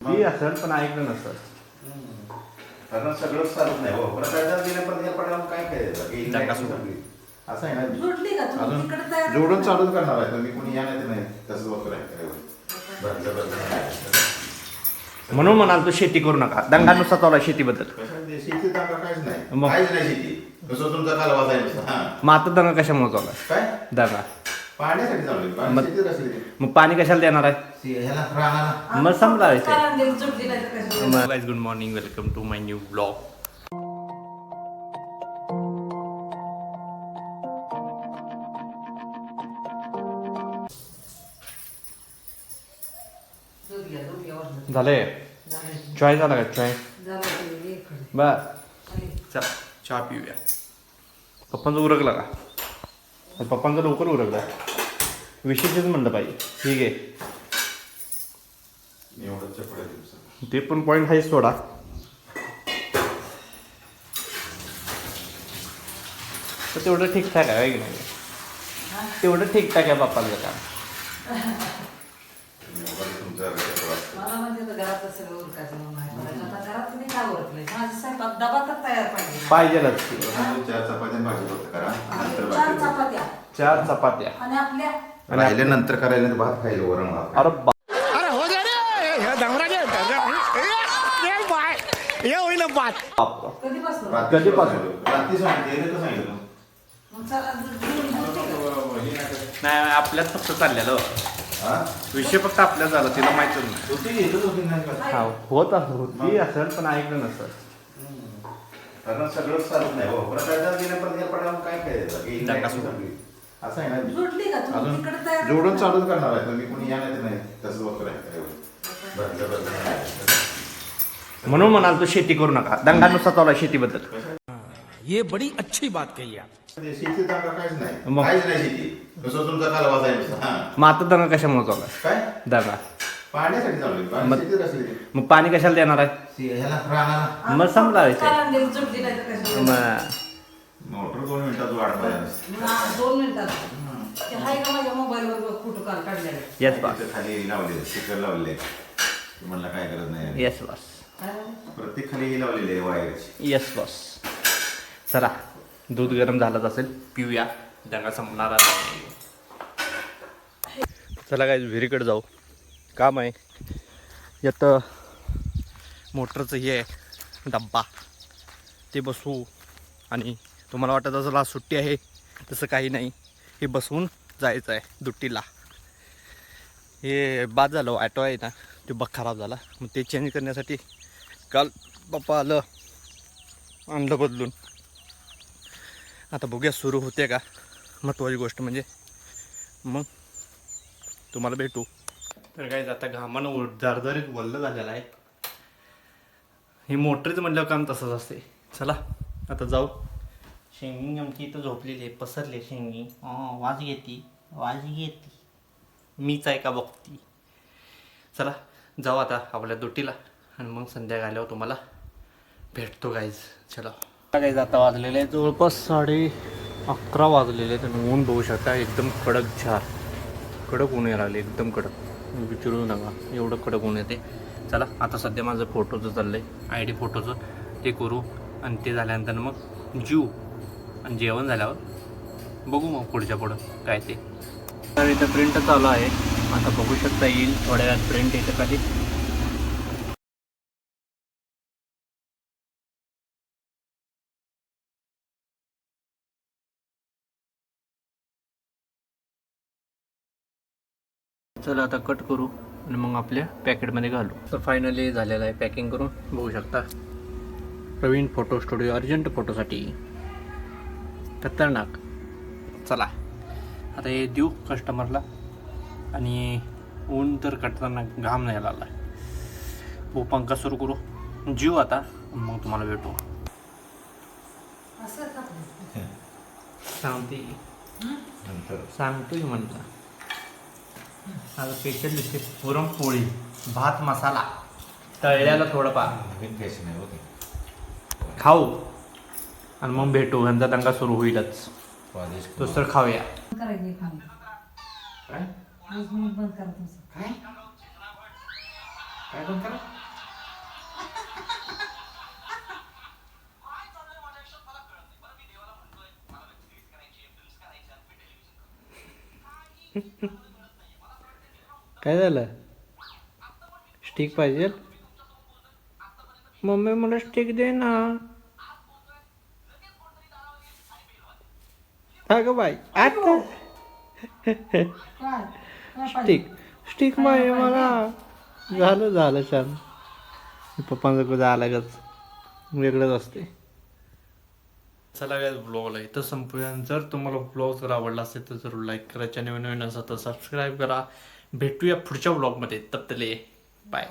ती असेल पण ऐकलं नसेल. कारण सगळंच चालत नाही. हो पडायला काय. सगळी. असं आहे ना? जोडली का? तुम्ही अजून तिकडे तयार जोडून चालूच करणार आहे. तुम्ही कोणी या नाही ते नाही तसंच आहे म्हणून म्हणाल तू शेती करू नका. दंगा नुसता चालू आहे शेतीबद्दल. कशाला ते शेती काहीच नाही. मग? काहीच नाही शेती. कसं तुमचा कालवा जाईल नुसतं. हा. मग आता दंगा कशामुळे चालू आहे? काय? दंगा. पाण्यासाठी चालू आहे. पाणी मग- पाणी कशाला देणार आहे शी- ह्याला रानाला मग संपला विषय. Good morning welcome to my new blog दूध घ्या, दूध घ्या, वरनं. झाले झालं. चॉय झाला का चॉय. बर चल चहा पिऊया पप्पांचं उरकला का अरे पप्पांचं लवकर उरकला विशेषच म्हणलं पाहिजे ठीक आहे. एवढं. ते पण पॉईंट आहेच सोडा. तर तेवढं ठीकठाक आहे की नाही? तेवढं ठीकठाक आहे बाप्पाचं काम म्हणजे पाहिजे. पाहिजेलच की. रोज चार चपात्या आणि भाजी फक्त करा नंतर चार बाकी. चपात्या चार चपात्या आणि आपल्या आणि राहिले. नंतर करायला भात खायला वरण भात अरे बा हो हे हे? नाही आपल्यात फक्त चाललेलं. हा? विषय फक्त आपल्या झाला तिला माहितच नाही होती असं होती असेल पण ऐकलं नसेल. कारण सगळंच चालत नाही. हो काय करायचं असं आहे ना? जोडली का? तुम्ही अजून तिकडे तयार जोडून चालूच करणार आहे. तुम्ही कोणी या नाही. ते नाही तसंच भरलं म्हणून म्हणाल तू शेती करू नका. दंगा नुसता चालू आहे शेतीबद्दल. ये बड़ी अच्छी बात कही आप। शेती दाखवा काहीच नाही. मग? काहीच नाही शेती. कसं तुमचा कालवा जाईल नुसतं. हा. मग आता दंगा कशामुळे चालू आहे? काय? दंगा. पाण्यासाठी चालू आहे. पाणी मग-. मग पाणी कशाला देणार आहे? ह्याला मग संपला विषय. कालांजली जोडली नाही तर कशाला? मग मोटर दोन मिनिटात वाढ पाहिजे हा, दोन मिनिटात. ते आहे का माझ्या मोबाईलवर फोटो काल काढलेले? येस बॉस तिथं खाली लावले स्टिकर लावले. म्हणलं काय करत नाही. येस बॉस काय झालं? प्रत्येक खाली हे लावलेले आहे वायरची येस बॉस चला दूध गरम झालंच असेल पिऊया. दंगा संपणारा चला काय विहिरीकडे जाऊ. काम आहे. यात मोटरचं हे आहे डब्बा. ते बसवू आणि तुम्हाला वाटत असेल आज सुट्टी आहे तसं काही नाही. हे बसवून जायचं आहे दुट्टीला. हे बाद झालं ॲटो आहे ना ते बघ खराब झाला. मग ते चेंज करण्यासाठी काल बाप्पा आलं आणलं बदलून. आता बघूया सुरू होते का? महत्त्वाची गोष्ट म्हणजे मग तुम्हाला भेटू. तर काय आता घामानं उ- दरदरीत वल्ल झालेलं आहे. हे मोटरीचं म्हटल्यावर काम तसंच असते. चला आता जाऊ. शेंगी आमची इथं झोपलेली आहे पसरले शेंगी. वाज घेती. वाज घेती. मीच आहे का बघती? चला जाऊ आता आपल्या दुटीला. आणि मग संध्याकाळी आल्यावर तुम्हाला भेटतो गाईज चला. गाईज आता वाजलेले आहे जवळपास साडे अकरा वाजलेले आहेत आणि ऊन बघू शकता एकदम कडक झार. कडक ऊन यायला लागले एकदम कडक. विचारू नका एवढं कडक ऊन येते. चला आता सध्या माझं फोटोचं चाललं आहे आय डी फोटोचं ते करू. आणि ते झाल्यानंतर मग जीव. आणि जेवण झाल्यावर बघू मग पुढच्या पुढं काय ते. तर इथं प्रिंट चालू आहे. आता बघू शकता येईल थोड्या वेळात प्रिंट येतं खाली. चला आता कट करू आणि मग आपल्या पॅकेटमध्ये घालू. तर फायनली झालेलं आहे पॅकिंग करून. बघू शकता. प्रवीण फोटो स्टुडिओ अर्जंट फोटोसाठी खतरनाक. चला. आता हे देऊ कस्टमरला आणि ऊन तर कटताना घाम नाही लागला. हो पंखा सुरू करू. जीव आता मग तुम्हाला भेटू? सांगते. सांगतोय म्हणलं आता स्पेशल डिश पुरणपोळी भात मसाला तळल्याला थोडंफार. होते खाऊ. आणि मग भेटू. ह्यांचा दंगा सुरू होईलच. तर खाऊया. करायचं. काय? आज मी बंद करा तुमचं. काय? काय बंद करा? काय झालं? स्टिक पाहिजे मम्मी मला स्टिक दे ना. हा ग बाई आता स्टिक स्टिक माय मला झालं झालं छान. पप्पांचं कुठं अलगच वेगळंच असते चला काय ब्लॉगला इथं संपूया. जर तुम्हाला ब्लॉग जर आवडला असेल तर जरूर लाईक करा चॅनल नवीन असा तर सबस्क्राईब करा. भेटूया पुढच्या ब्लॉगमध्ये तपतले बाय